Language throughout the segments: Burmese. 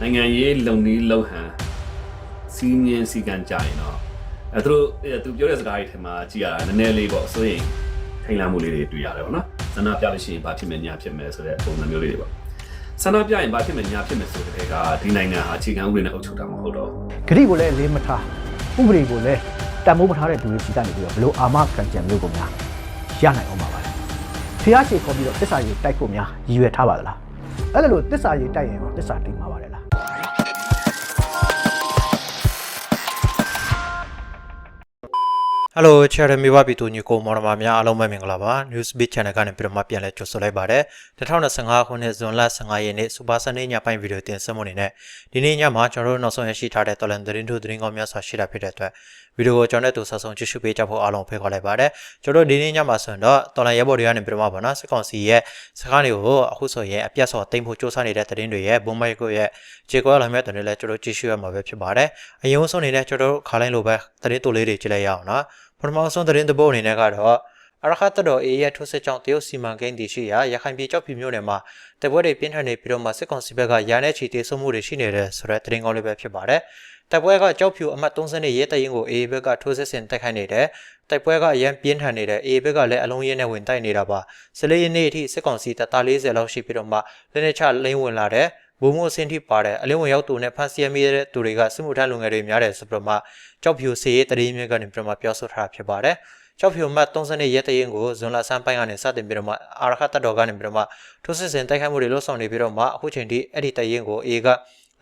နိုင်ငံရေးလုံနည်းလုံဟန်စီးမြင်စီကံကြရင်တော့အဲသူတို့အဲသူပြောတဲ့စကားတွေထဲမှာကြည်ရတာနည်းနည်းလေးပေါ့ဆိုရင်ထိန်လန့်မှုလေးတွေတွေ့ရတယ်ပေါ့နော်ဆန္ဒပြလို့ရှိရင်ဘာဖြစ်မယ်ညာဖြစ်မယ်ဆိုတဲ့ပုံစံမျိုးလေးတွေပေါ့ဆန္ဒပြရင်ဘာဖြစ်မယ်ညာဖြစ်မယ်ဆိုတဲ့ကဒီနိုင်ငံဟာအခြေခံဥပဒေနဲ့အုပ်ချုပ်တာမဟုတ်တော့ဂရိကိုလည်းလေးမထားဥပဒေကိုလည်းတန်ဖိုးမထားတဲ့သူတွေစီကနေပြီးတော့ဘလို့အာမခံကြံမျိုးကိုများရနိုင်အောင်ပါပါလေဖျားရှိခေါ်ပြီးတော့တစ္ဆာကြီးတိုက်ဖို့များရည်ရွယ်ထားပါသလားအဲ့ဒါလို့တစ္ဆာကြီးတိုက်ရင်ရောတစ္ဆာတိမှာပါတယ် လားဟယ်လိုချာရမီဝပီတူညီကိုမော်ရမာများအားလုံးပဲမင်္ဂလာပါ Newsbeat Channel ကနေပြန်မှပြန်လဲကြိုဆိုလိုက်ပါတယ်2025ခုနှစ်ဇွန်လ15ရက်နေ့စူပါဆန်နေ့ညပိုင်းဗီဒီယိုတင်ဆက်မှုအနေနဲ့ဒီနေ့ညမှာကျွန်တော်တို့နောက်ဆုံးရရှိထားတဲ့တော်လန်သတင်းထုတ်သတင်းကောင်းများစွာရှိတာဖြစ်တဲ့အတွက် ဗီဒီယိုကိုကျွန်တော်တို့ဆက်ဆုံးကြည့်ရှုပေးကြဖို့အားလုံးဖိတ်ခေါ်လိုက်ပါတယ်ကျွန်တော်တို့ဒီနေ့ညမှာဆိုရင်တော့တော်လန်ရဲဘော်တွေကနေပြန်မှပါနော်စစ်ကောင်စီရဲ့စကားတွေကိုအခုဆိုရင်အပြတ်စော်တိမ်ဖို့စ조사နေတဲ့သတင်းတွေရဲ့ဘုံမိုက်ကိုရဲ့ခြေကွဲလာမဲ့တဲ့လည်းကျွန်တော်ကြည့်ရှုရမှာပဲဖြစ်ပါတယ်အရင်ဆုံးအနေနဲ့ကျွန်တော်တို့ခါလိုင်းလိုပဲသတင်းတိုလေးတွေကြည့်လိုက်ရအောင်နော်ပထမဆုံးသတင်းသဘောအနေနဲ့ကတော့အရခတ်တော်အေးရဲ့ထိုးစစ်ကြောင့်တရုတ်စီမံကိန်းတည်ရှိရာရခိုင်ပြည်ကြောက်ဖြူမြို့နယ်မှာတပွဲတွေပြင်းထန်နေပြီးတော့မှစစ်ကောင်စီဘက်ကရာနဲ့ချီတေးဆုံမှုတွေရှိနေတဲ့ဆိုတဲ့သတင်းကောင်းလေးပဲဖြစ်ပါတယ်။တပွဲကကြောက်ဖြူအမှတ်30ရဲတရင်ကိုအေးဘက်ကထိုးစစ်ဆင်တိုက်ခိုက်နေတဲ့တိုက်ပွဲကအရန်ပြင်းထန်နေတဲ့အေးဘက်ကလည်းအလုံးရင်းနဲ့ဝင်တိုက်နေတာပါ။စလေးရင်းနေ့အထိစစ်ကောင်စီတပ်သား40လောက်ရှိပြီးတော့မှလက်နဲ့ချလိမ့်ဝင်လာတဲ့ဘုံမိုးစင်းထိပါတဲ့အလင်းဝင်ရောက်သူနဲ့ဖန်စီရမီတဲ့သူတွေကစစ်မှုထမ်းလူငယ်တွေများတယ်ဆိုပြီးတော့မှကြောက်ဖြူစီရေးတရေမြင့်ကနေပြီးတော့မှပြောဆိုထားတာဖြစ်ပါတယ်။ကြောက်ဖြူမတ်30ရက်တရင်ကိုဇွန်လဆန်းပိုင်းကနေစတင်ပြီးတော့မှအာရခတ်တပ်တော်ကနေပြီးတော့မှထိုးစစ်ဆင်တိုက်ခိုက်မှုတွေလှုပ်ဆောင်နေပြီးတော့မှအခုချိန်ထိအဲ့ဒီတရင်ကိုအေက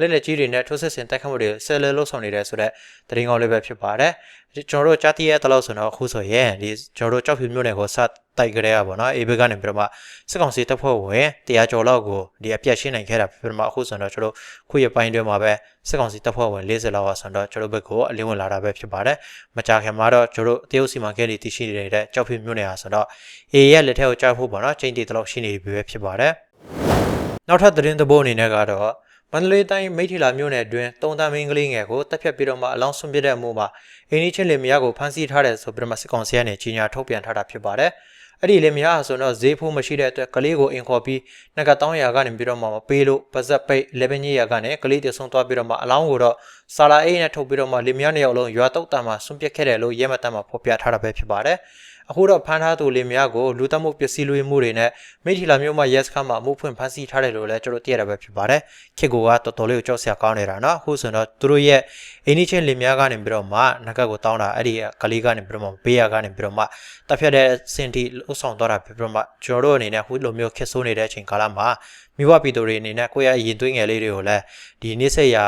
လက်လက်ကြီးတွေနဲ့ထိုးစစ်ဆင်တိုက်ခိုက်မှုတွေဆယ်လဲလှုပ်ဆောင်နေတဲ့ဆိုတော့တရင်ကောင်းလေးပဲဖြစ်ပါတယ်။ကျွန်တော်တို့ကြားသိရတဲ့လောက်ဆိုတော့အခုဆိုရင်ဒီကျွန်တော်တို့ကြောက်ဖြူမြို့နယ်ကိုစတိုက်ကြရပါတော့။အေဘကနေပြီးတော့မှစစ်ကောင်စီတပ်ဖွဲ့ဝင်တရားကျော်လောက်ကိုဒီအပြတ်ရှင်းနိုင်ခဲ့တာဖြစ်ပြီးတော့မှအခုဆိုတော့ကျွန်တော်တို့ခုရပိုင်းတွင်းမှာပဲစစ်ကောင်စီတပ်ဖွဲ့ဝင်40လောက်ဆိုတော့ကျွန်တော်တို့ဘက်ကိုအလင်းဝင်လာတာပဲဖြစ်ပါတယ်။မကြခင်မှာတော့ကျွန်တော်တို့တရုတ်စီမံကိန်းတွေတည်ရှိနေတဲ့ကြောက်ဖြူမြို့နယ်ဟာဆိုတော့အေရဲ့လက်ထက်ကိုကြားဖို့ပေါ့နော်ချိန်တီတလောက်ရှိနေပြီပဲဖြစ်ပါတယ်။နောက်ထပ်သတင်းသဘောအနေနဲ့ကတော့ မန္တလေးတိုင်းမိထီလာမြို့နယ်အတွင်းတုံတန်မင်းကလေးငယ်ကိုတပ်ဖြတ်ပြီးတော့မှအလောင်းဆွန့်ပစ်တဲ့အမှုမှာအင်းကြီးချင်းလင်မယားကိုဖမ်းဆီးထားတယ်ဆိုပြီးတော့မှစစ်ကောင်စီကနေကြီးညာထုတ်ပြန်ထားတာဖြစ်ပါတယ်။အဲ့ဒီလင်မယားဟာဆိုတော့ဈေးဖိုးမရှိတဲ့အတွက်ကလေးကိုအင်ခေါ်ပြီးနှကတောင်းရာကနေပြီးတော့မှမပေးလို့ပါဇက်ပိတ်လေပင်ကြီးရာကနေကလေးတဆုံသွားပြီးတော့မှအလောင်းကိုတော့ စာလာအိတ်နဲ့ထုတ်ပြီးတော့မှလင်မယားနှစ်ယောက်လုံးရွာတုတ်တန်မှာဆွန့်ပစ်ခဲ့တယ်လို့ရဲမတန်မှာဖော်ပြထားတာပဲဖြစ်ပါတယ်။အခုတော့ဖမ်းထားသူလင်မယားကိုလူသတ်မှုပစ္စည်းလူမှုတွေနဲ့မိထီလာမျိုးမှာရက်စခါမှာအမှုဖွင့်ဖမ်းဆီးထားတယ်လို့လည်းကျွန်တော်သိရတာပဲဖြစ်ပါတယ်။ခေကိုကတော်တော်လေးကိုကြောက်စရာကောင်းနေတာနော်။အခုဆိုတော့သူတို့ရဲ့အင်းကြီးချင်းလင်မယားကနေပြီးတော့မှနဂတ်ကိုတောင်းတာအဲ့ဒီကလေးကနေပြီးတော့မှဘေးရကနေပြီးတော့မှတပ်ဖြတ်တဲ့စင်တီဥဆောင်တော့တာဖြစ်ပြီးတော့မှကျွန်တော်တို့အနေနဲ့အခုလိုမျိုးခက်ဆိုးနေတဲ့အချိန်ကာလမှာမိဘပြည်သူတွေအနေနဲ့ကိုယ့်ရဲ့ရင်သွေးငယ်လေးတွေကိုလည်းဒီနေ့ဆက်ရာ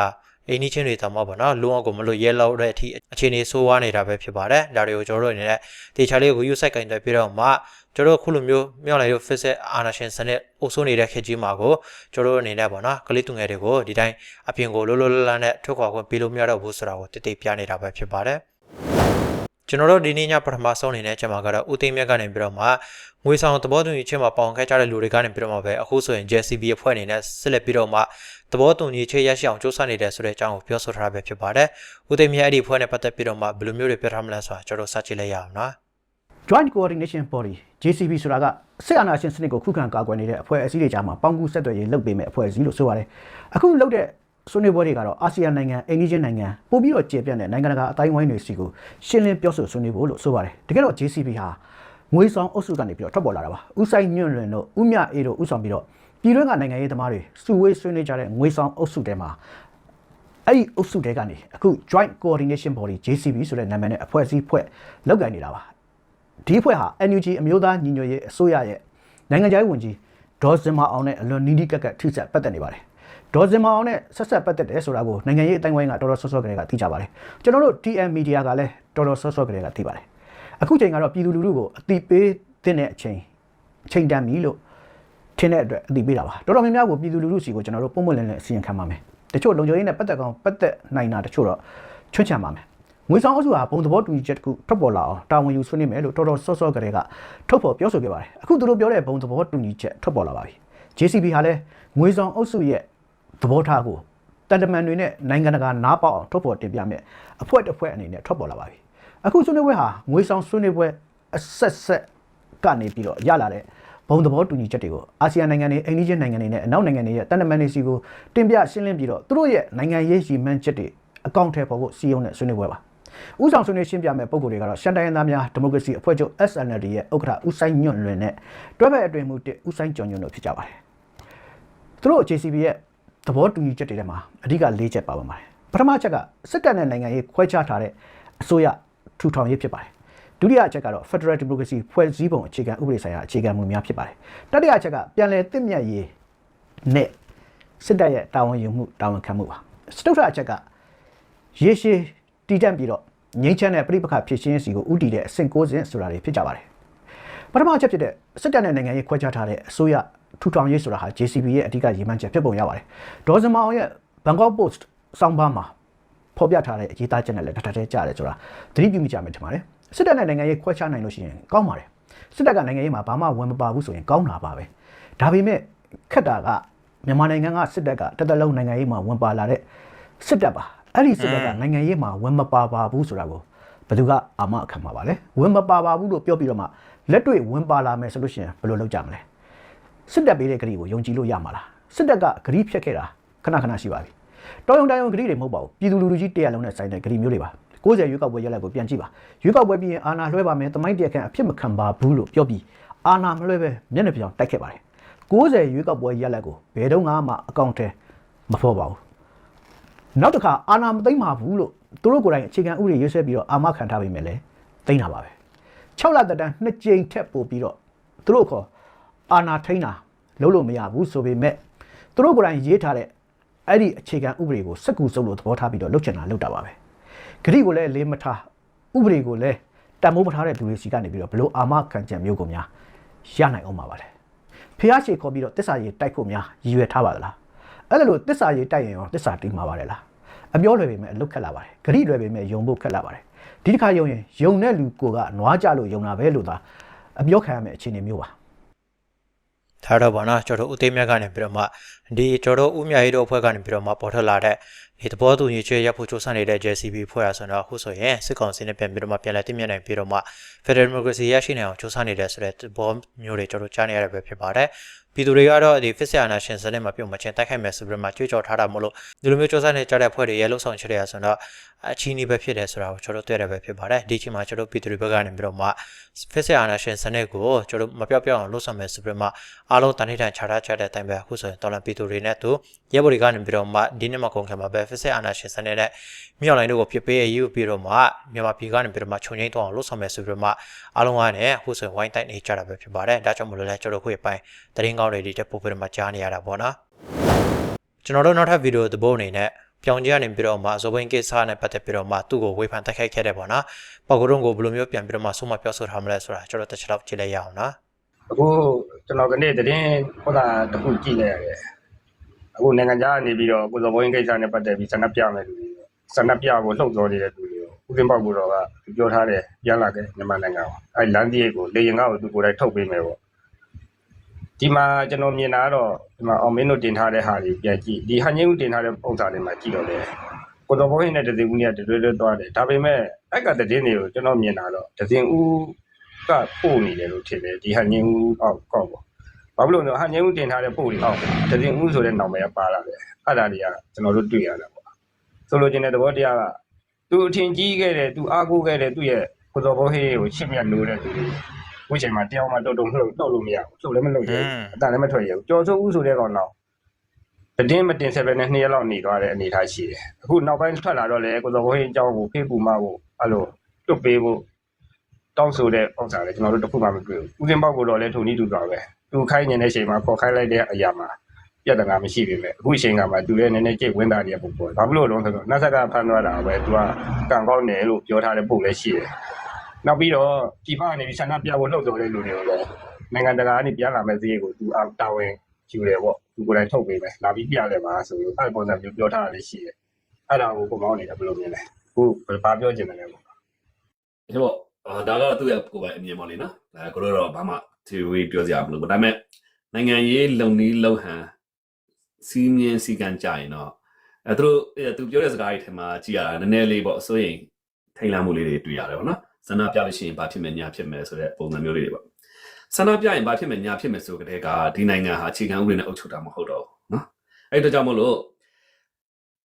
အိန္ဒိချင်းတွေတောင်မှပေါ့နော်လုံးအောင်ကိုမလို့ရဲလောက်တဲ့အထိအခြေအနေဆိုးဝါးနေတာပဲဖြစ်ပါတယ်ဒါတွေကိုကျွန်တော်တို့အနေနဲ့တေချာလေးကိုယူဆိုင်ကင်တယ်ပြီးတော့မှကျွန်တော်တို့ခုလိုမျိုးမြောက်လိုက်လို့ physics အာနာရှင်စနစ်အုပ်စိုးနေတဲ့ခေတ်ကြီးမှာကိုကျွန်တော်တို့အနေနဲ့ပေါ့နော်ကလေးသူငယ်တွေကိုဒီတိုင်းအပြင်ကိုလောလောလတ်လတ်နဲ့ထွက်ခွာခွင့်ပေးလို့မရတော့ဘူးဆိုတာကိုတိတိပြနေတာပဲဖြစ်ပါတယ်ကျွန်တော်တို့ဒီနေ့ညပထမဆုံးအနေနဲ့ကျွန်မကတော့ဦးသိမ်းမြတ်ကနေပြီးတော့မှငွေဆောင်သဘောတူညီချက်မှာပေါင်ခဲ့ကြတဲ့လူတွေကနေပြီးတော့မှပဲအခုဆိုရင် JCB အဖွဲ့အနေနဲ့ဆက်လက်ပြီးတော့မှ သဘောတူညီချက်ရရှိအောင်စူးစမ်းနေတယ်ဆိုတဲ့အကြောင်းကိုပြောဆိုထားတာပဲဖြစ်ပါတယ်။ဦးသိမ်းမြတ်အဲ့ဒီအဖွဲ့နဲ့ပတ်သက်ပြီးတော့မှဘယ်လိုမျိုးတွေပြောထားမလဲဆိုတာကျွန်တော်စကြည့်လိုက်ရအောင်နော်။ Joint Coordination Body JCB ဆိုတာကစစ်အာဏာရှင်စနစ်ကိုခုခံကာကွယ်နေတဲ့အဖွဲ့အစည်းတွေကြားမှာပေါင်းကူးဆက်သွယ်ရေးလုပ်ပေးမဲ့အဖွဲ့အစည်းလို့ဆိုပါတယ်။အခုလုပ်တဲ့ဆွေးနွေးပွဲတွေကတော့အာဆီယံနိုင်ငံအိန္ဒိယနိုင်ငံပို့ပြီးတော့ကျေပြန့်တဲ့နိုင်ငံတကာအတိုင်းဝိုင်းတွေစီကိုရှင်းလင်းပြောဆိုဆွေးနွေးဖို့လို့ဆိုပါတယ်။တကယ်တော့ JCB ဟာငွေဆောင်အုပ်စုကနေပြီးတော့ထွက်ပေါ်လာတာပါ။ဥဆိုင်ညွန့်လွင်တို့ဥမြအေးတို့ဥဆောင်ပြီးတော့ ပြည်တွင်းကနိုင်ငံရေးသမားတွေစုဝေးဆွေးနွေးကြတဲ့ငွေဆောင်အုပ်စုတဲမှာအဲ့ဒီအုပ်စုတဲကနေအခု Joint Coordination Body JCB ဆိုတဲ့နာမည်နဲ့အဖွဲ့အစည်းဖွဲ့လောက်ကိုင်နေတာပါဒီအဖွဲ့ဟာ NUG အမျိုးသားညီညွတ်ရေးအစိုးရရဲ့နိုင်ငံခြားရေးဝန်ကြီးဒေါ်စင်မအောင်နဲ့အလွန်နီးနီးကပ်ကပ်ထိစပ်ပတ်သက်နေပါတယ်ဒေါ်စင်မအောင်နဲ့ဆက်ဆက်ပတ်သက်တယ်ဆိုတာကိုနိုင်ငံရေးအတိုင်းဝိုင်းကတော်တော်ဆော့ဆော့ကလေးကသိကြပါတယ်ကျွန်တော်တို့ TM Media ကလည်းတော်တော်ဆော့ဆော့ကလေးကသိပါတယ်အခုချိန်ကတော့ပြည်သူလူထုကိုအတိပေးတဲ့အချိန်အချိန်တန်ပြီလို့ ထင်းတဲ့အတွက်အတိပေးတာပါတော်တော်များများကိုပြည်သူလူထုစီကိုကျွန်တော်တို့ပုံမှန်လင်းလင်းအစီရင်ခံပါမယ်တချို့လုံခြုံရေးနဲ့ပတ်သက်ကောင်ပတ်သက်နိုင်တာတချို့တော့ချွတ်ချံပါမယ်ငွေဆောင်အုပ်စုဟာဘုံသဘောတူညီချက်တစ်ခုထွက်ပေါ်လာအောင်တာဝန်ယူဆွေးနွေးမယ်လို့တော်တော်စောစောကလေးကထုတ်ဖော်ပြောဆိုခဲ့ပါတယ်အခုသူတို့ပြောတဲ့ဘုံသဘောတူညီချက်ထွက်ပေါ်လာပါပြီ JCB ဟာလည်းငွေဆောင်အုပ်စုရဲ့သဘောထားကိုတန်တမန်တွေနဲ့နိုင်ငံတကာနားပေါက်အောင်ထုတ်ဖော်တင်ပြမယ်အဖွဲ့တစ်ဖွဲ့အနေနဲ့ထွက်ပေါ်လာပါပြီအခုဆွေးနွေးပွဲဟာငွေဆောင်ဆွေးနွေးပွဲအဆက်ဆက်ကနေပြီးတော့ရလာတဲ့ ဘုံသဘောတူညီချက်တွေကိုအာဆီယံနိုင်ငံတွေအိန္ဒိယနိုင်ငံတွေနဲ့အနောက်နိုင်ငံတွေရဲ့တန်တမန်တွေစီကိုတင်ပြရှင်းလင်းပြီးတော့သူတို့ရဲ့နိုင်ငံရေးရည်မှန်းချက်တွေအကောင့်ထဲပေါ်ဖို့စီယုံနဲ့ဆွေးနွေးပွဲပါဥဆောင်ဆွေးနွေးရှင်းပြမဲ့ပုံကိုယ်တွေကတော့ရှန်တိုင်းရင်းသားများဒီမိုကရေစီအဖွဲ့ချုပ် SNLD ရဲ့ဥက္ကဋ္ဌဦးဆိုင်ညွန့်လွင်နဲ့တွဲဘက်အတွင်မှုတစ်ဦးဆိုင်ကျော်ညွန့်တို့ဖြစ်ကြပါတယ်သူတို့ JCB ရဲ့သဘောတူညီချက်တွေထဲမှာအဓိက၄ချက်ပါဝင်ပါတယ်ပထမချက်ကစစ်တပ်နဲ့နိုင်ငံရေးခွဲခြားထားတဲ့အစိုးရထူထောင်ရေးဖြစ်ပါတယ် ဒုတိယအချက်ကတော့ Federal Democracy ဖွဲ့စည်းပုံအခြေခံဥပဒေဆိုင်ရာအခြေခံမူများဖြစ်ပါတယ်တတိယအချက်ကပြန်လည်တင့်မြတ်ရေးနဲ့စစ်တပ်ရဲ့တာဝန်ယူမှုတာဝန်ခံမှုပါစတုထအချက်ကရေရှည်တည်တံ့ပြီးတော့ငြိမ်းချမ်းတဲ့ပြိပခဖြစ်ရှင်းစီကိုဥတည်တဲ့အဆင့်၉ဆင့်ဆိုတာတွေဖြစ်ကြပါတယ်ပထမအချက်ဖြစ်တဲ့စစ်တပ်နဲ့နိုင်ငံရေးခွဲခြားထားတဲ့အစိုးရထူထောင်ရေးဆိုတာဟာ JCB ရဲ့အဓိကရည်မှန်းချက်ဖြစ်ပုံရပါတယ်ဒေါ်စင်မောင်ရဲ့ Bangkok Post စောင်းပါမှာဖော်ပြထားတဲ့အရေးသားချက်နဲ့လည်းတထထဲကြားတယ်ဆိုတာသတိပြုမိကြမယ်ထင်ပါတယ် စစ်တပ်နဲ့နိုင်ငံရေးခွဲခြားနိုင်လို့ရှိရင်ကောင်းပါတယ်စစ်တပ်ကနိုင်ငံရေးမှာဘာမှဝင်မပါဘူးဆိုရင်ကောင်းတာပါပဲဒါပေမဲ့ခက်တာကမြန်မာနိုင်ငံကစစ်တပ်ကတစ်သက်လုံးနိုင်ငံရေးမှာဝင်ပါလာတဲ့စစ်တပ်ပါအဲ့ဒီစစ်တပ်ကနိုင်ငံရေးမှာဝင်မပါပါဘူးဆိုတာကိုဘယ်သူကအာမခံမှာပါလဲဝင်မပါပါဘူးလို့ပြောပြီးတော့မှလက်တွေ့ဝင်ပါလာမယ်ဆိုလို့ရှိရင်ဘယ်လိုလုပ်ကြမလဲစစ်တပ်ပေးတဲ့ဂရီကိုယုံကြည်လို့ရမှာလားစစ်တပ်ကဂရီဖြတ်ခဲ့တာခဏခဏရှိပါပြီတော်ရုံတန်ရုံဂရီတွေမဟုတ်ပါဘူးပြည်သူလူထုကြီးတရားလုံးနဲ့ဆိုင်တဲ့ဂရီမျိုးတွေပါ 60ရွေးကောက်ပွဲရလဒ်ကိုပြန်ကြည့်ပါရွေးကောက်ပွဲပြီးရင်အာဏာလွှဲပါမယ်တမိုင်းတရားခံအဖြစ်မခံပါဘူးလို့ပြောပြီးအာဏာမလွှဲပဲမျက်နှာပြောင်တိုက်ခဲ့ပါတယ်60ရွေးကောက်ပွဲရလဒ်ကိုဘယ်တော့မှအကောင့်ထဲမဖော်ပါဘူးနောက်တစ်ခါအာဏာမသိမ်းပါဘူးလို့သူတို့ကိုယ်တိုင်အခြေခံဥပဒေရေးဆွဲပြီးတော့အာမခံထားပေမဲ့လည်းသိမ်းတာပါပဲ6လသက်တမ်းနှစ်ကြိမ်ထက်ပိုပြီးတော့သူတို့ခေါ်အာနာထိန်တာလုံးလို့မရဘူးဆိုပေမဲ့သူတို့ကိုယ်တိုင်ရေးထားတဲ့အဲ့ဒီအခြေခံဥပဒေကိုစက်ကူစုပ်လို့သဘောထားပြီးတော့လုပ်ချင်တာလုပ်တာပါပဲ ဂရိကိုလည်းလေးမထားဥပဒေကိုလည်းတန်မိုးမထားတဲ့လူတွေစီကနေပြီးတော့ဘလို့အာမခံချက်မျိုးကိုများရနိုင်အောင်ပါပါလေဖះရှေခေါ်ပြီးတော့တစ္ဆာရေးတိုက်ဖို့များရည်ရွယ်ထားပါသလားအဲ့လိုတစ္ဆာရေးတိုက်ရင်ရောတစ္ဆာတိမှာပါတယ်လားအပြောလွယ်ပေမဲ့အလုတ်ခက်လာပါတယ်ဂရိလွယ်ပေမဲ့ယုံဖို့ခက်လာပါတယ်ဒီတစ်ခါယုံရင်ယုံတဲ့လူကိုကနွားကြလို့ယုံတာပဲလို့သာအပြောခံရမယ့်အခြေအနေမျိုးပါဒါတော့ဗောနော်ကျွန်တော်တို့ဦးသိမ်းမြတ်ကနေပြီးတော့မှဒီကျွန်တော်တို့ဦးမြရေးတို့အဖွဲ့ကနေပြီးတော့မှပေါ်ထွက်လာတဲ့ဒီသဘောတူညီချက်ရပ်ဖို့ကြိုးစားနေတဲ့ JCB ဖွဲ့ရဆိုတော့အခုဆိုရင်စစ်ကောင်စီနဲ့ပြန်ပြီးတော့မှပြန်လည်တည်မြဲနိုင်ပြီးတော့မှ Federal Democracy ရရှိနိုင်အောင်ကြိုးစားနေတယ်ဆိုတဲ့သဘောမျိုးတွေကျွန်တော်ကြားနေရတာပဲဖြစ်ပါတယ် ပြည်သူတွေကတော့ဒီ Fix အာနာရှင်စနစ်မှာပြုတ်မချင်းတိုက်ခိုက်မယ်ဆိုပြီးတော့မှကြွေးကြော်ထားတာမို့လို့ဒီလိုမျိုးစ조사နေကြတဲ့ဖွဲ့တွေရဲ့လှုပ်ဆောင်ချက်တွေဆိုတော့အချီးနီးပဲဖြစ်တယ်ဆိုတာကိုကျွန်တော်တွေ့ရပဲဖြစ်ပါတယ်ဒီချိန်မှာကျွန်တော်ပြည်သူတွေဘက်ကနေပြီးတော့မှ Fix အာနာရှင်စနစ်ကိုကျွန်တော်မပြောက်ပြောက်အောင်လှုပ်ဆောင်မယ်ဆိုပြီးတော့မှအားလုံးတန်ထိတန်ခြားထားချက်တဲ့အတိုင်းပဲအခုဆိုရင်တော်လန်ပြည်သူတွေနဲ့သူရဲဘော်တွေကနေပြီးတော့မှဒီနေ့မှကုန်ခံမှာပဲ Fix အာနာရှင်စနစ်နဲ့မြောက်လိုင်းတို့ကိုဖြစ်ပေးရယူပြီးတော့မှမြန်မာပြည်ကနေပြီးတော့မှခြုံငိမ့်တော့အောင်လှုပ်ဆောင်မယ်ဆိုပြီးတော့မှအားလုံးကလည်းအခုဆိုရင်ဝိုင်းတိုက်နေကြတာပဲဖြစ်ပါတယ်ဒါကြောင့်မလို့လဲကျွန်တော်တို့ခုရပိုင်းတရင်ကောင်းတွေဒီတက်ပို့ပြီးတော့မှကြားနေရတာပေါ့နော်ကျွန်တော်တို့နောက်ထပ်ဗီဒီယိုသဘောအနေနဲ့ပြောင်ကြီးကနေပြီးတော့မှဇော်ဘင်းကိစ္စနဲ့ပတ်သက်ပြီးတော့မှသူ့ကိုဝေဖန်တိုက်ခိုက်ခဲ့တယ်ပေါ့နော်။ပေါကုတုံးကိုဘယ်လိုမျိုးပြန်ပြီးတော့မှဆုံးမပြောဆိုထားမလဲဆိုတာကျွန်တော်တစ်ချက်တော့ကြည့်လိုက်ရအောင်နော်။အခုကျွန်တော်ကနေ့သတင်းဟောတာတစ်ခုကြည့်လိုက်ရတယ်အခုနိုင်ငံခြားကနေပြီးတော့ကိုစောဘိုင်းကိစ္စနဲ့ပတ်သက်ပြီးဆန္ဒပြမယ်လူတွေဆန္ဒပြဖို့လှုပ်တော်နေတဲ့လူတွေကိုဦးသိန်းပေါက်ကတော့ကပြောထားတယ်ပြန်လာခဲ့မြန်မာနိုင်ငံကိုအဲလမ်းတည့်ကိုလေရင်ကောက်ကိုသူကိုယ်တိုင်ထုတ်ပေးမယ်ပေါ့ ဒီမှာကျွန်တော်မြင်တာကတော့ဒီမှာအောင်မင်းတို့တင်ထားတဲ့ဟာတွေပြန်ကြည့်ဒီဟန်ချင်းဦးတင်ထားတဲ့ပုံစံတွေမှာကြည့်တော့လေကိုစောဘိုင်းနဲ့တသိန်းဦးနဲ့တွေ့တွေ့သွားတယ်ဒါပေမဲ့အဲ့ကသတင်းတွေကိုကျွန်တော်မြင်တာတော့တသိန်းဦးကပို့နေတယ်လို့ထင်တယ်ဒီဟန်ငင်းဦးအောက်ကောက်ပေါ့ဘာဖြစ်လို့လဲဟန်ငင်းဦးတင်ထားတဲ့ပို့တွေအောက်တရင်ဦးဆိုတဲ့နာမည်ကပါလာတယ်အဲ့ဒါတွေကကျွန်တော်တို့တွေ့ရတာပေါ့ဆိုလိုချင်တဲ့သဘောတရားကသူအထင်ကြီးခဲ့တယ်သူအားကိုးခဲ့တယ်သူ့ရဲ့ကိုတော်ဘောဟေးကိုချစ်မြတ်လို့တဲ့သူ တွေဝိချိန်မှာတယောက်မှတုတ်တုံလှုပ်လှုပ်လို့မရဘူးလှုပ်လည်းမလှုပ်ရဘူးအတန်လည်းမထွက်ရဘူးကြော်စိုးဦးဆိုတဲ့ကောင်တော့တည်င်းမတင်ဆက်ပဲနဲ့နှစ်ရက်လောက်နေသွားတဲ့အနေထားရှိတယ်အခုနောက်ပိုင်းထွက်လာတော့လေကိုတော်ဘောဟေးအကြောင်းကိုဖေးပူမကိုအဲ့လိုတွတ်ပေးဖို့တောင်းဆိုတဲ့ဥစ္စာလည်းကျွန်တော်တို့တစ်ခုမှမတွေ့ဘူး။ဦးစင်းပေါက်ကတော့လည်းထုံနည်းတူသွားပဲ။သူခိုင်းနေတဲ့အချိန်မှာခေါ်ခိုင်းလိုက်တဲ့အရာမှာပြဿနာမရှိပေမဲ့အခုအချိန်ကမှသူလည်းနည်းနည်းကြိတ်ဝင်တာတွေကပုံပေါ်။ဘာဖြစ်လို့လဲဆိုတော့နတ်ဆက်ကဖမ်းသွားတာပဲသူကကံကောင်းတယ်လို့ပြောထားတဲ့ပုံလည်းရှိတယ်။ နောက်ပြီးတော့ဒီဖာကနေပြီးဆန္ဒပြဖို့လှုပ်တော်တဲ့လူတွေကိုလည်းနိုင်ငံတကာကနေပြန်လာမဲ့ဈေးကိုသူအတာဝန်ယူတယ်ပေါ့။သူကိုယ်တိုင်ထုတ်ပေးမယ်။လာပြီးပြလဲပါဆိုပြီးအဲ့ပုံစံမျိုးပြောထားတာလည်းရှိတယ်။အဲ့ဒါကိုပုံမောင်းနေတာဘယ်လိုမြင်လဲ။အခုဘာပြောချင်တယ်လဲပေါ့အဲ့တော့အာဒါကတော့သူ့ရဲ့ကိုယ်ပိုင်အမြင်ပါလေနော်ဒါကိုတော့ဘာမှ theory ပြောစရာမလိုဘူးဒါပေမဲ့နိုင်ငံရေးလုံနီးလုံဟန်စီးမြင်စီကံကြရင်တော့အဲသူတို့အဲသူပြောတဲ့စကားတွေထဲမှာကြည်ရတာနည်းနည်းလေးပေါ့အစိုးရင်ထိန်လန့်မှုလေးတွေတွေ့ရတယ်ပေါ့နော် ဆန္ဒပြလို့ရှိရင်ဘာဖြစ်မယ်ညာဖြစ်မယ်ဆိုတဲ့ပုံစံမျိုးလေးတွေပေါ့ဆန္ဒပြရင်ဘာဖြစ်မယ်ညာဖြစ်မယ်ဆိုကြတဲ့ကဒီနိုင်ငံဟာအခြေခံဥပဒေနဲ့အုပ်ချုပ်တာမဟုတ်တော့ဘူးနော်အဲ့ဒါကြောင့်မလို့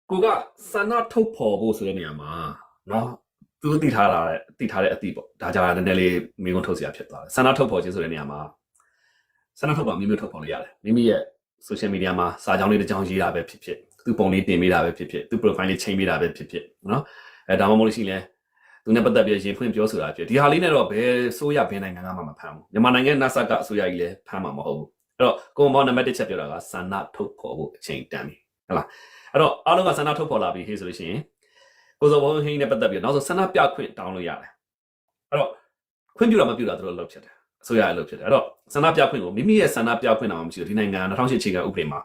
ကိုကဆန္ဒထုတ်ဖော်ဖို့ဆိုတဲ့နေရာမှာနော်သူတို့တည်ထားတာတည်ထားတဲ့အသည့်ပေါ့ဒါကြတာနည်းနည်းလေးမိကုန်းထုတ်စရာဖြစ်သွားတယ်ဆန္ဒထုတ်ဖော်ခြင်းဆိုတဲ့နေရာမှာဆန္ဒထုတ်ဖော်မျိုးမျိုးထုတ်ဖော်လို့ရတယ်မိမိရဲ့ social media မှာစာကြောင်းလေးတစ်ကြောင်းရေးတာပဲဖြစ်ဖြစ်သူပုံလေးတင်ပေးတာပဲဖြစ်ဖြစ်သူ profile လေးချိန်ပေးတာပဲဖြစ်ဖြစ်နော်အဲဒါမှမဟုတ်လို့ရှိရင် သူနဲ့ပတ်သက်ပြီးရင်ဖွင့်ပြောဆိုတာဖြစ်ဒီဟာလေးနဲ့တော့ဘယ်ဆိုရဘယ်နိုင်ငံကမှမဖမ်းဘူးမြန်မာနိုင်ငံ NASA ကအစိုးရကြီးလည်းဖမ်းမှာမဟုတ်ဘူးအဲ့တော့ကိုမောနံပါတ်1ချက်ပြောတာကဆန္ဒထုတ်ဖော်ဖို့အချိန်တန်ပြီဟုတ်လားအဲ့တော့အားလုံးကဆန္ဒထုတ်ဖော်လာပြီဟေးဆိုလို့ရှိရင်ကိုစောဘောဟင်းနဲ့ပတ်သက်ပြီးနောက်ဆုံးဆန္ဒပြခွင့်တောင်းလို့ရတယ်အဲ့တော့ခွင့်ပြုတာမပြုတာသူတို့လုပ်ဖြစ်တယ်အစိုးရအလုပ်ဖြစ်တယ်အဲ့တော့ဆန္ဒပြခွင့်ကိုမိမိရဲ့ဆန္ဒပြခွင့်တောင်မရှိဘူးဒီနိုင်ငံ2008အခြေခံဥပဒေမှာ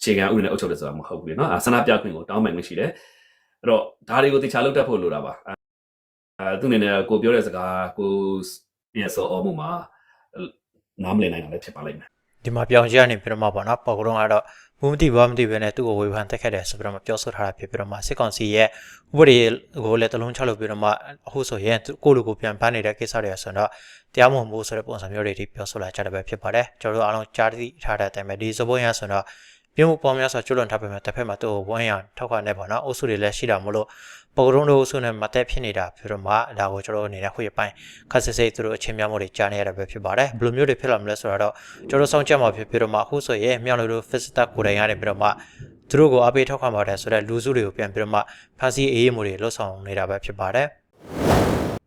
အခြေခံဥပဒေနဲ့အုပ်ချုပ်တယ်ဆိုတာမဟုတ်ဘူးလေနော်အဲဆန္ဒပြခွင့်ကိုတောင်းပန်ခွင့်ရှိတယ်အဲ့တော့ဒါတွေကိုတခြားလုပ်တတ်ဖို့လိုတာပါ အဲသူအနေနဲ့ကိုပြောတဲ့စကားကိုပြန်စောအောင်မှုမှာနားမလည်နိုင်တာလည်းဖြစ်ပါလိမ့်မယ်ဒီမှာပြောင်းရနေပြီးတော့မှပေါ့နော်ပေါ်ကတော့ကတော့ဘူးမသိဘာမသိပဲနဲ့သူ့ကိုဝေဖန်တက်ခဲ့တယ်ဆိုပြီးတော့မှပြောဆိုထားတာဖြစ်ပြီးတော့မှစစ်ကောင်စီရဲ့ဥပဒေကိုလည်းတလုံးချလို့ပြီးတော့မှအခုဆိုရင်ကိုလူကိုပြန်ဖမ်းနေတဲ့ကိစ္စတွေဆိုတော့တရားမဝင်ဘူးဆိုတဲ့ပုံစံမျိုးတွေဒီပြောဆိုလာကြတယ်ပဲဖြစ်ပါတယ်ကျွန်တော်တို့အားလုံးကြားသိထားတဲ့အတိုင်းပဲဒီစပွင့်ရဆိုတော့ပြုံးပေါ်များစွာကျွလွန်ထားပေမဲ့တစ်ဖက်မှာသူ့ကိုဝန်းရထောက်ခနဲ့ပေါ့နော်အုပ်စုတွေလည်းရှိတာမလို့ ပေါ်ကတော့တို့အုပ်စုနဲ့မတက်ဖြစ်နေတာဖြစ်တော့မှဒါကိုကျွန်တော်တို့အနေနဲ့ခွေပိုင်းခက်စစ်စစ်သူတို့အချင်းများမှုတွေကြားနေရတာပဲဖြစ်ပါတယ်ဘယ်လိုမျိုးတွေဖြစ်လာမလဲဆိုတော့ကျွန်တော်စောင့်ကြည့်မှာဖြစ်ပြီးတော့မှအခုဆိုရင်မြောင်လူတို့ Facebook ကိုယ်တိုင်ကနေပြီးတော့မှသူတို့ကိုအပေးထောက်ခံပါတယ်ဆိုတော့လူစုတွေကိုပြန်ပြီးတော့မှဖန်စီအေးအေးမှုတွေလှုပ်ဆောင်နေတာပဲဖြစ်ပါတယ်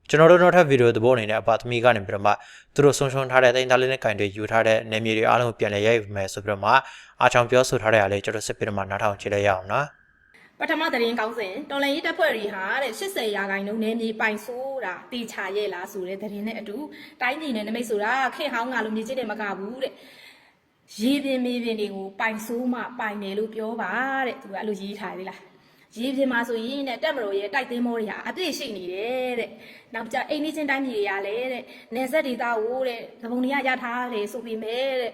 ကျွန်တော်တို့နောက်ထပ်ဗီဒီယိုသဘောအနေနဲ့အပါသမီကနေပြီးတော့မှသူတို့ဆုံးရှုံးထားတဲ့တိုင်းသားလေးနဲ့ကင်တွေယူထားတဲ့နေမြေတွေအားလုံးကိုပြန်လည်ရိုက်ယူမယ်ဆိုပြီးတော့မှအားချောင်ပြောဆိုထားတဲ့အရာလေးကျွန်တော်စစ်ပြီးတော့မှနားထောင်ကြည့်လိုက်ရအောင်နော် ပထမသတင်းကောင်းစဉ်တော်လန်ရေးတပ်ဖွဲ့တွေဟာတဲ့80ရာခိုင်နှုန်းနယ်မြေပိုင်ဆိုတာတေချာရဲ့လားဆိုတဲ့သတင်းနဲ့အတူတိုင်းပြည်နဲ့နမိတ်ဆိုတာခေတ်ဟောင်းကလိုမြေကြီးတယ်မကဘူးတဲ့ရေပြင်းမေးပြင်းတွေကိုပိုင်ဆိုးမှပိုင်တယ်လို့ပြောပါတဲ့သူကအဲ့လိုရေးထားသေးလားရေပြင်းမှာဆိုရင်တဲ့တက်မလို့ရဲ့တိုက်သိမ်းမောတွေဟာအပြည့်ရှိနေတယ်တဲ့နောက်ကြအိမ်နေချင်းတိုင်းပြည်တွေကလည်းတဲ့နေဆက်ဒေတာကိုတဲ့သဘုံတွေကရထားတယ်ဆိုပြီးမဲ့တဲ့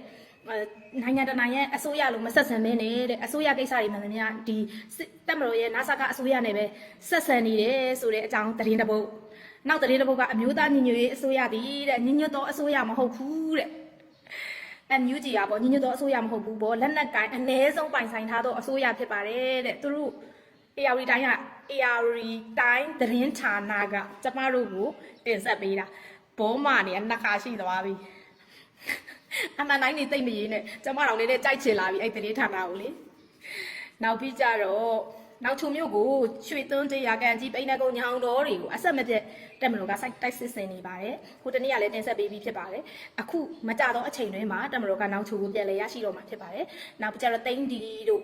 နိုင်ငံတနိုင်ငံအစိုးရလို့မဆက်ဆံမင်းနဲ့တဲ့အစိုးရကိစ္စတွေမှန်သမျှဒီတက်မတော်ရဲ့နာဆာကအစိုးရနဲ့ပဲဆက်ဆံနေတယ်ဆိုတဲ့အကြောင်းသတင်းတစ်ပုဒ်နောက်သတင်းတစ်ပုဒ်ကအမျိုးသားညီညွတ်ရေးအစိုးရတည်တဲ့ညီညွတ်သောအစိုးရမဟုတ်ဘူးတဲ့အန်ယူဂျီอ่ะပေါ့ညီညွတ်သောအစိုးရမဟုတ်ဘူးပေါ့လက်နက်ကိုင်အ ਨੇ ဆုံးပိုင်ဆိုင်ထားသောအစိုးရဖြစ်ပါတယ်တဲ့သူတို့ AR တိုင်းက AR တိုင်းသတင်းဌာနကကျမတို့ကိုတင်ဆက်ပေးတာဘောမနေအနှစ်ခါရှိသွားပြီ အမှန်တိုင်းနေသိမ့်မရေးနဲ့ကျမတော်လေးနဲ့ကြိုက်ချင်လာပြီအဲ့တရေဌာနကိုလေနောက်ပြီးကြတော့နောက်ချုံမျိုးကိုရွှေသွန်းတရားကန်ကြီးပိန်းတဲ့ကုန်းညောင်တော်တွေကိုအဆက်မပြတ်တက်မလို့ကစိုက်တိုက်စစ်စင်နေပါတယ်ဟိုတနေ့ကလည်းတင်ဆက်ပေးပြီးဖြစ်ပါတယ်အခုမကြတော့အချိန်တွင်းမှာတက်မလို့ကနောက်ချုံကိုပြန်လဲရရှိတော့မှာဖြစ်ပါတယ်နောက်ပြီးကြတော့တိန်းဒီတို့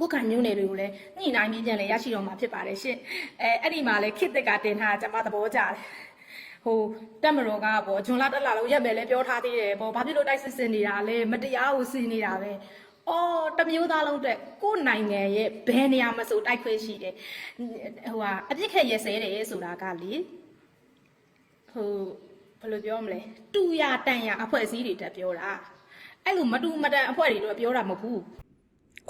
ဘုက္ခမျိုးနယ်တွေကိုလည်းညှိနှိုင်းပြီးပြန်လဲရရှိတော့မှာဖြစ်ပါတယ်ရှင်အဲအဲ့ဒီမှာလည်းခစ်တက်ကတင်ထားကျမသဘောကျတယ် ဟိုတက်မတော်ကပေါ့ဂျွန်လာတက်လာလို့ရက်မယ်လဲပြောထားသေးတယ်ပေါ့ဘာဖြစ်လို့တိုက်စစ်စင်နေတာလဲမတရားကိုစင်နေတာပဲအော်တမျိုးသားလုံးအတွက်ကိုယ်နိုင်ငံရဲ့ဘယ်နေရာမှာဆိုတိုက်ခွင့်ရှိတယ်ဟိုဟာအပြစ်ခက်ရက်စဲတယ်ဆိုတာကလေဟိုဘယ်လိုပြောမလဲတူရတန်ရအဖွဲ့အစည်းတွေတက်ပြောတာအဲ့လိုမတူမတန်အဖွဲ့တွေတော့ပြောတာမဟုတ်ဘူး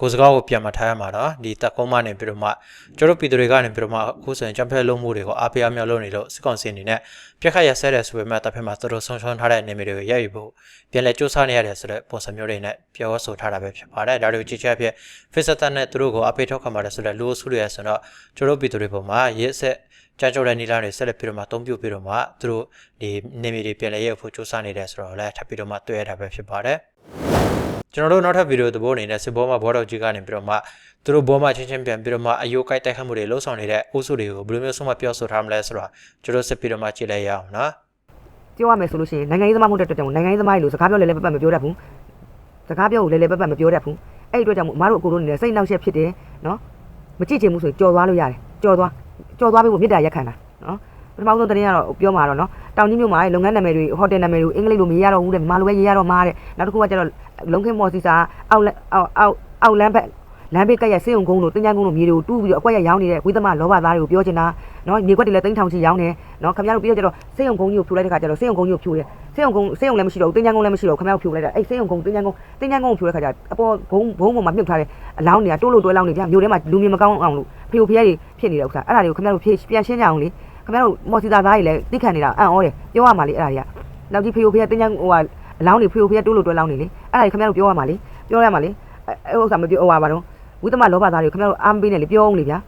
ကိုယ်စကားကိုပြန်မထားရမှာတော့ဒီတက်ကုန်းမနေပြီးတော့မှကျွန်တော်ပြည်သူတွေကနေပြီးတော့မှအခုဆိုရင်ကြံဖက်လုံးမှုတွေကိုအားပေးအမြောက်လုပ်နေလို့စစ်ကောင်စီအနေနဲ့ပြက်ခတ်ရဆဲတယ်ဆိုပေမဲ့တစ်ဖက်မှာသူတို့ဆုံးရှုံးထားတဲ့နေမြေတွေကိုရယူဖို့ပြန်လဲစူးစမ်းနေရတယ်ဆိုတဲ့ပုံစံမျိုးတွေနဲ့ပြောဆိုထားတာပဲဖြစ်ပါတယ်ဒါတွေကိုကြည့်ချက်ဖြစ် Facebook နဲ့သူတို့ကိုအားပေးထောက်ခံပါတယ်ဆိုတဲ့လူအစုတွေရဆိုတော့ကျွန်တော်ပြည်သူတွေပုံမှာရစ်ဆက်ကြာကြောတဲ့နီလာတွေဆက်လက်ပြီးတော့မှအသုံးပြုပြီးတော့မှသူတို့ဒီနေမြေတွေပြန်လဲရဖို့စူးစမ်းနေတယ်ဆိုတော့လည်းထပ်ပြီးတော့မှတွေ့ရတာပဲဖြစ်ပါတယ် ကျွန်တော်တို့နောက်ထပ်ဗီဒီယိုသဘောအနေနဲ့စစ်ဘောမှာဘောတော်ကြီးကနေပြီးတော့မှသူတို့ဘောမှာချင်းချင်းပြန်ပြီးတော့မှအယိုးကိုက်တိုက်ခတ်မှုတွေလှုပ်ဆောင်နေတဲ့အုပ်စုတွေကိုဘယ်လိုမျိုးဆုံးမပြောဆိုထားမလဲဆိုတော့ကျွန်တော်စစ်ပြီးတော့မှကြည့်လိုက်ရအောင်နော်ပြောရမယ်ဆိုလို့ရှိရင်နိုင်ငံရေးသမားမဟုတ်တဲ့အတွက်ကြောင့်နိုင်ငံရေးသမားတွေလို့စကားပြောလဲလဲပတ်ပတ်မပြောတတ်ဘူးစကားပြောကိုလဲလဲပတ်ပတ်မပြောတတ်ဘူးအဲ့ဒီအတွက်ကြောင့်မို့အမားတို့အကိုတို့နေနဲ့စိတ်နှောက်ယှက်ဖြစ်တယ်နော်မကြည့်ချင်ဘူးဆိုရင်ကြော်သွားလို့ရတယ်ကြော်သွားကြော်သွားပြီးဖို့မေတ္တာရက်ခံတာနော် ပထမဆုံးသတင်းကတော့ပြောမှာတော့နော်တောင်ကြီးမြို့မှာလုပ်ငန်းနာမည်တွေဟိုတယ်နာမည်တွေအင်္ဂလိပ်လိုမရေးရတော့ဘူးတဲ့မြန်မာလိုပဲရေးရတော့မှာတဲ့နောက်တစ်ခုကကျတော့လုံခင်းမော်စီစာအောက်အောက်အောက်အောက်လမ်းဘက်လမ်းဘေးကက်ရစေုံကုန်းတို့တင်ကြကုန်းတို့မြေတွေကိုတူးပြီးတော့အကွက်ရရောင်းနေတဲ့ဝိသမလောဘသားတွေကိုပြောချင်တာနော်မြေကွက်တွေလည်းတိန်းထောင်ချီရောင်းနေနော်ခင်ဗျားတို့ပြီးတော့ကျတော့စေုံကုန်းကြီးကိုဖြိုလိုက်တဲ့ခါကျတော့စေုံကုန်းကြီးကိုဖြိုတယ်စေုံကုန်းစေုံလည်းမရှိတော့ဘူးတင်ကြကုန်းလည်းမရှိတော့ခင်ဗျားတို့ဖြိုလိုက်တာအဲ့စေုံကုန်းတင်ကြကုန်းတင်ကြကုန်းကိုဖြိုတဲ့ခါကျအပေါ်ဘုံဘုံပေါ်မှာမြုပ်ထားတဲ့အလောင်းတွေကတိုးလို့တွဲလောင်းနေဗျမြို့ထဲမှာလူမြင်မကောင်းအောင်လို့ဖေဖျဲတွေဖြစ်နေတဲ့ဥစ္စာအဲ့ဒါတွေကိုခင်ဗျားတို့ဖြည့်ပြန်ရှင်းကြအောင်လေ ခင်ဗျားတို့မော်စီတာသားတွေလည်းသိခံနေတာအံ့ဩတယ်ပြောရမှာလေအဲ့ဒါတွေကနောက်ကြီးဖေယိုဖေယတင်းချမ်းဟိုဟာအလောင်းတွေဖေယိုဖေယတိုးလို့တွဲလောင်းနေလေအဲ့ဒါကြီးခင်ဗျားတို့ပြောရမှာလေပြောရမှာလေအဲ့ဥစ္စာမပြောဟိုဟာပါတော့ဝိသမလောဘသားတွေခင်ဗျားတို့အားမပေးနဲ့လေပြောအောင်လေဗျာ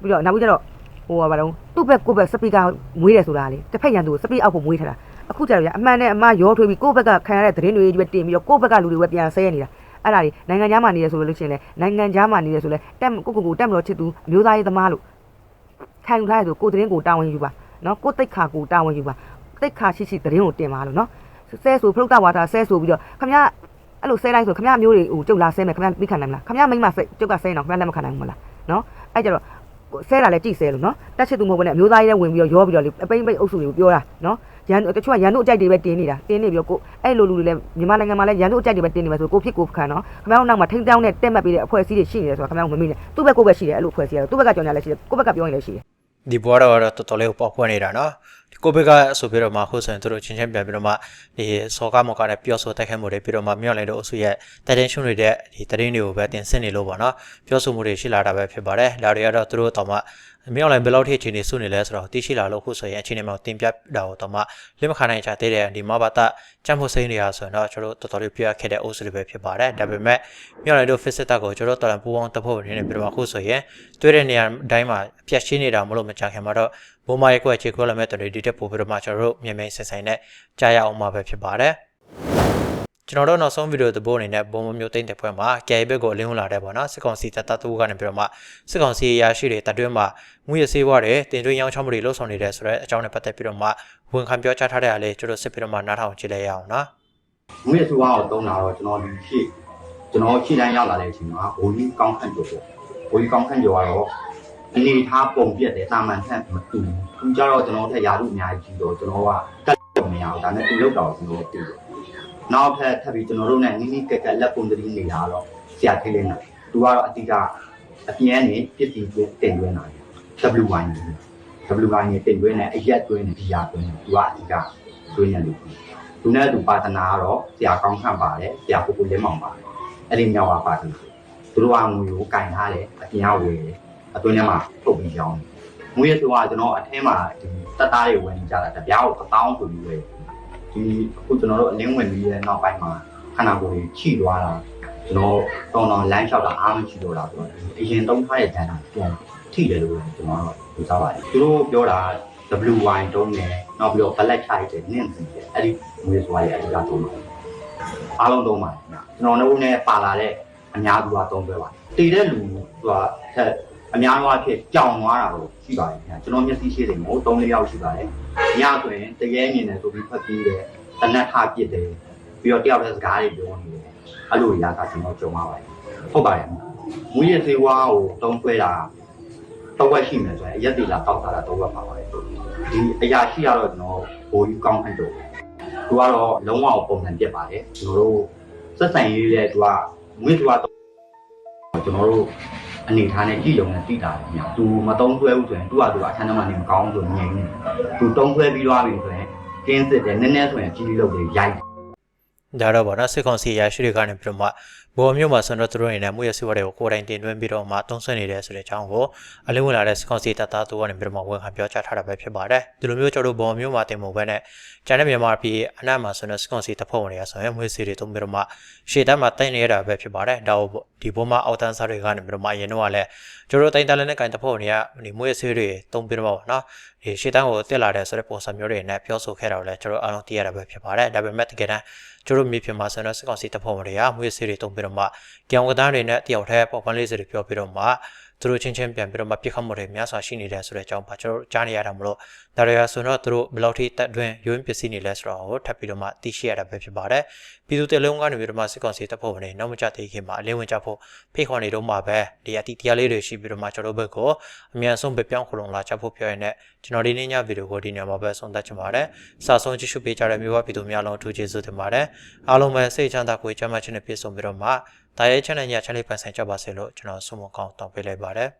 ပြီးတော့နောက်ပြီးကျတော့ဟိုဟာပါတော့သူ့ဘက်ကိုယ့်ဘက်စပီကာမွေးတယ်ဆိုတာလေတစ်ဖက်ရန်သူစပီအောက်ဖို့မွေးထားတာအခုကျတော့ဗျာအမှန်နဲ့အမှားရောထွေးပြီးကိုယ့်ဘက်ကခံရတဲ့သတင်းတွေကြီးပဲတင်ပြီးတော့ကိုယ့်ဘက်ကလူတွေပဲပြန်ဆဲနေတာအဲ့ဒါတွေနိုင်ငံခြားမှာနေရဆိုလို့ရှိရင်လေနိုင်ငံခြားမှာနေရဆိုလဲတက်ကိုကိုကိုတက်မလို့ချစ်သူအမျိုးသားရေးသမားလို့ ခံယူထားရဆိုကိုသတင်းကိုတာဝန်ယူပါနော်ကိုတိတ်ခါကိုတာဝန်ယူပါတိတ်ခါရှိရှိသတင်းကိုတင်ပါလို့နော်ဆဲဆိုဖရုတ်တဝါတာဆဲဆိုပြီးတော့ခမရအဲ့လိုဆဲလိုက်ဆိုခမရမျိုးတွေဟိုကျုပ်လာဆဲမယ်ခမရမိခံနိုင်မလားခမရမိမဆဲကျုပ်ကဆဲနေတော့ခမရလက်မခံနိုင်ဘူးမလားနော်အဲ့ကြတော့ဆဲတာလည်းကြည့်ဆဲလို့နော်တက်ချစ်သူမဟုတ်ဘဲနဲ့အမျိုးသားရေးနဲ့ဝင်ပြီးတော့ရောပြီးတော့လေအပိမ့်ပိမ့်အုပ်စုတွေကိုပြောတာနော် ရန်တချို့ကရန်တို့အကြိုက်တွေပဲတင်းနေတာတင်းနေပြီးတော့ကိုအဲ့လိုလူတွေလည်းမြန်မာနိုင်ငံမှာလည်းရန်တို့အကြိုက်တွေပဲတင်းနေမှာဆိုကိုဖြစ်ကိုခံနော်ခမရတို့နောက်မှာထိန်းတောင်းနဲ့တက်မှတ်ပြီးတဲ့အဖွဲ့အစည်းတွေရှိနေတယ်ဆိုတာခမရတို့မမေ့နဲ့သူ့ဘက်ကိုပဲရှိတယ်အဲ့လိုအဖွဲ့အစည်းကတော့သူ့ဘက်ကကြောင်ညာလည်းရှိတယ်ကိုယ့်ဘက်ကပြောရင်လည်းရှိတယ်ဒီဘွားတော့တော့တော်တော်လေးပေါ့ဖွင့်နေတာနော်ဒီ ကိုဘက်ကဆိုပြီးတော့မှခုဆိုရင်တို့ချင်းချင်းပြန်ပြီးတော့မှဒီစောကမောကနဲ့ပြောဆိုတိုက်ခိုက်မှုတွေပြီးတော့မှမြောက်လိုက်တော့အဆူရဲ့တတဲ့ရှုံးနေတဲ့ဒီတရင်တွေကိုပဲတင်ဆက်နေလို့ပေါ့နော်ပြောဆိုမှုတွေရှိလာတာပဲဖြစ်ပါတယ်ဒါတွေကတော့တို့တော့မှမြောက်လိုက်ဘယ်လောက်ထိအခြေအနေစုနေလဲဆိုတော့သိရှိလာလို့ခုဆိုရင်အခြေအနေမှာတင်ပြတာကိုတော့မှလက်မခံနိုင်ချသေးတဲ့ဒီမဘာတာချမ်းဖို့စိနေရဆိုရင်တော့ကျွန်တော်တို့တော်တော်လေးပြရခဲ့တဲ့အုပ်စုတွေပဲဖြစ်ပါတယ်ဒါပေမဲ့မြောက်လိုက်တို့ visit ကိုကျွန်တော်တော်တော်ပူပေါင်းတဖို့နေနေပြီးတော့ခုဆိုရင်တွေ့တဲ့နေရာတိုင်းမှာအပြတ်ရှင်းနေတာမလို့မကြခင်မှာတော့ ဘုံမရဲ့ကွက်ချေခွဲလာမဲ့တော်တွေဒီတက်ပို့ပြီးတော့မှကျွန်တော်တို့မြန်မြန်ဆင်ဆိုင်နဲ့ကြားရအောင်မှာပဲဖြစ်ပါတယ်ကျွန်တော်တို့နောက်ဆုံးဗီဒီယိုသဘောအနေနဲ့ဘုံမမျိုးတိတ်တဲ့ဖွဲ့မှာ KI ဘက်ကိုအလင်းဝင်လာတဲ့ပေါ့နော်စစ်ကောင်စီတပ်သားတူကနေပြီးတော့မှစစ်ကောင်စီရရှိတွေတပ်တွင်းမှာငွေရစေးဝါးတွေတင်သွင်းရောင်းချမှုတွေလှုပ်ဆောင်နေတဲ့ဆိုတဲ့အကြောင်းနဲ့ပတ်သက်ပြီးတော့မှဝန်ခံပြောကြားထားတဲ့အလေးကျွန်တော်စစ်ပြီးတော့မှနားထောင်ကြည့်လိုက်ရအောင်နော်ငွေစုဝါကိုတုံးတာတော့ကျွန်တော်ဒီရှေ့ကျွန်တော်ရှေ့တိုင်းရောက်လာတဲ့အချိန်မှာဘိုးကြီးကောင်းခန့်ကျော်ပေါ့ဘိုးကြီးကောင်းခန့်ကျော်ကတော့ အနေထားပုံပြက်တယ်တာမန်ထက်မတူဘူးသူကြတော့ကျွန်တော်ထက်ယာရုအများကြီးတော့ကျွန်တော်ကကတ်လို့မရဘူးဒါနဲ့သူလောက်တော့ကျွန်တော်သိတယ်နောက်ထပ်ထပ်ပြီးကျွန်တော်တို့နဲ့နိနိကက်ကက်လက်ပုံတရီနေတာတော့ဆရာသေးလေးနဲ့သူကတော့အတိကအပြင်းနဲ့ပြစ်စီတင်သွင်းတာ WY နဲ့ WY နဲ့တင်သွင်းတယ်အရက်သွင်းတယ်ဒီယာသွင်းတယ်သူကအတိကသွင်းရလို့သူနဲ့သူပါတနာကတော့ဆရာကောင်းခန့်ပါတယ်ဆရာပူပူလေးမောင်ပါတယ်အဲ့ဒီမြောက်ပါပါတနာသူတို့ကငွေကိုကင်ထားတယ်အပြင်ကဝယ်တယ် အတွင်းထဲမှာထုတ်ပြီးရောင်းတယ်ငွေဆိုတာကျွန်တော်အထင်းမှာဒီတက်သားတွေဝင်နေကြတာတပြားကို1000ဆိုပြီးဝယ်ဒီအခုကျွန်တော်တို့အလင်းဝင်ပြီးတဲ့နောက်ပိုင်းမှာခန္ဓာကိုယ်ကြီးချိသွားတာကျွန်တော်တောင်းတောင်းလမ်းလျှောက်တာအားမရှိတော့တာဆိုတော့အရင်တုံးထားတဲ့တန်းတာပြန်ထိတယ်လို့ကျွန်တော်တို့ယူဆပါတယ်သူတို့ပြောတာ WY တုံးတယ်နောက်ပြီးတော့ black child တယ်နင့်စီတယ်အဲ့ဒီငွေစွာရဲ့အဓိကတုံးတယ်အားလုံးတုံးပါတယ်ခင်ဗျကျွန်တော်တို့နဲ့ပါလာတဲ့အများစုကတုံးပွဲပါတယ်တည်တဲ့လူသူကဆက် အများအားဖြင့်ကြောင်သွားတာတော့ရှိပါတယ်ခင်ဗျကျွန်တော်မျက်စိရှိတယ်မဟုတ်3 4ယောက်ရှိပါတယ်ညဆိုရင်တရေမြင်တယ်ဆိုပြီးဖတ်ပြီးတယ်တနက်ထပြစ်တယ်ပြီးတော့တယောက်တည်းစကားတွေပြောနေတယ်အဲ့လိုရာကကျွန်တော်ကြုံရပါတယ်ဟုတ်ပါတယ်မူရည်သေးဝါကိုတုံးပွဲတာတော့ဝက်ရှိမယ်ဆိုရင်အရက်တီလာတောက်တာတော့ဝက်ပါပါတယ်ဒီအရာရှိရတော့ကျွန်တော်ဘိုးကြီးကောင်းဟန်တော့သူကတော့လုံးဝပုံစံပြက်ပါတယ်ကျွန်တော်တို့စက်ဆိုင်ရေးတဲ့သူကငွေသူကတော့ကျွန်တော်တို့ အနေထားနဲ့ကြည့်ရုံနဲ့သိတာညသူမတုံးဆွဲဘူးဆိုရင်သူ့ဟာသူအထမ်းသမားနေမကောင်းဆိုငြိမ်နေသူတုံးဆွဲပြီးသွားပြီဆိုရင်ကင်းစစ်တယ်နည်းနည်းဆိုရင်ကြီးကြီးလုပ်တယ်ရိုက်ဒါတော့ဗောနော်စစ်ကောင်စီရရှိတွေကနေပြီးတော့မှ ဘောမျိုးမှာဆွန်တော့သူတို့အနေနဲ့မှုရစီဝါတွေကိုကိုယ်တိုင်တင်သွင်းပြီးတော့မှတုံးဆွနေတယ်ဆိုတဲ့အကြောင်းကိုအလင်းဝင်လာတဲ့စစ်ကောင်စီတပ်သားတို့ကနေပြီးတော့မှဝန်ခံပြောကြားထားတာပဲဖြစ်ပါတယ်ဒီလိုမျိုးကျွန်တော်တို့ဘောမျိုးမှာတင်မှုပဲနဲ့ကျန်တဲ့မြန်မာပြည်အနက်မှာဆွန်တဲ့စစ်ကောင်စီတပ်ဖွဲ့ဝင်တွေကဆိုရင်မှုရစီတွေတုံးပြီးတော့မှရှေ့တန်းမှာတိုင်နေရတာပဲဖြစ်ပါတယ်ဒါကိုဒီဘောမှာအောက်တန်းစားတွေကနေပြီးတော့မှအရင်တော့ကလည်းကျွန်တော်တို့တိုင်တလည်းနဲ့ကင်တပ်ဖွဲ့ဝင်တွေကဒီမှုရစီတွေတုံးပြီးတော့မှနော်ဒီရှေ့တန်းကိုတက်လာတဲ့ဆိုတဲ့ပုံစံမျိုးတွေနဲ့ပြောဆိုခဲ့တာကိုလည်းကျွန်တော်အားလုံးသိရတာပဲဖြစ်ပါတယ်ဒါပေမဲ့တကယ်တမ်း ကျွန်တော်မြေပြင်မှာဆိုတော့စစ်ကောင်စီတပ်ဖွဲ့ဝင်တွေကမှုရစီတွေတုံးပြီးတော့မှကြောင်ကသားတွေနဲ့တယောက်တည်းပေါ်ပန်းလေးစီတွေပြောပြီးတော့မှ သူတို့ချင်းချင်းပြန်ပြီးတော့မှပြစ်ခတ်မှုတွေများစွာရှိနေတယ်ဆိုတဲ့အကြောင်းပါကျွန်တော်ကြားနေရတာမလို့ဒါတွေကဆိုတော့သူတို့ဘယ်လောက်ထိတက်တွင်ရုံးပစ္စည်းနေလဲဆိုတော့ဟိုထပ်ပြီးတော့မှသိရှိရတာပဲဖြစ်ပါတယ်ပြည်သူတလုံးကနေပြီးတော့မှစစ်ကောင်စီတပ်ဖွဲ့ဝင်တွေနောက်မကျသေးခင်မှာအလင်းဝင်ကြဖို့ဖိတ်ခေါ်နေတော့မှပဲဒီအတီတရားလေးတွေရှိပြီးတော့မှကျွန်တော်တို့ဘက်ကိုအမြန်ဆုံးပြပြောင်းခလုံးလာချဖို့ပြောရတဲ့ကျွန်တော်ဒီနေ့ညဗီဒီယိုကိုဒီနေရာမှာပဲဆုံးသက်ချင်ပါတယ်စာဆုံးကြည့်ရှုပေးကြတဲ့မျိုးဝပြည်သူများလုံးအထူးကျေးဇူးတင်ပါတယ်အားလုံးပဲစိတ်ချမ်းသာကိုယ်ချမ်းသာခြင်းနဲ့ပြည့်စုံပြီးတော့မှ ဒါရဲ့ channel ည channel ပန်ဆိုင်ကြပါစေလို့ကျွန်တော်ဆုမကောင်းတောင်းပေးလိုက်ပါတယ်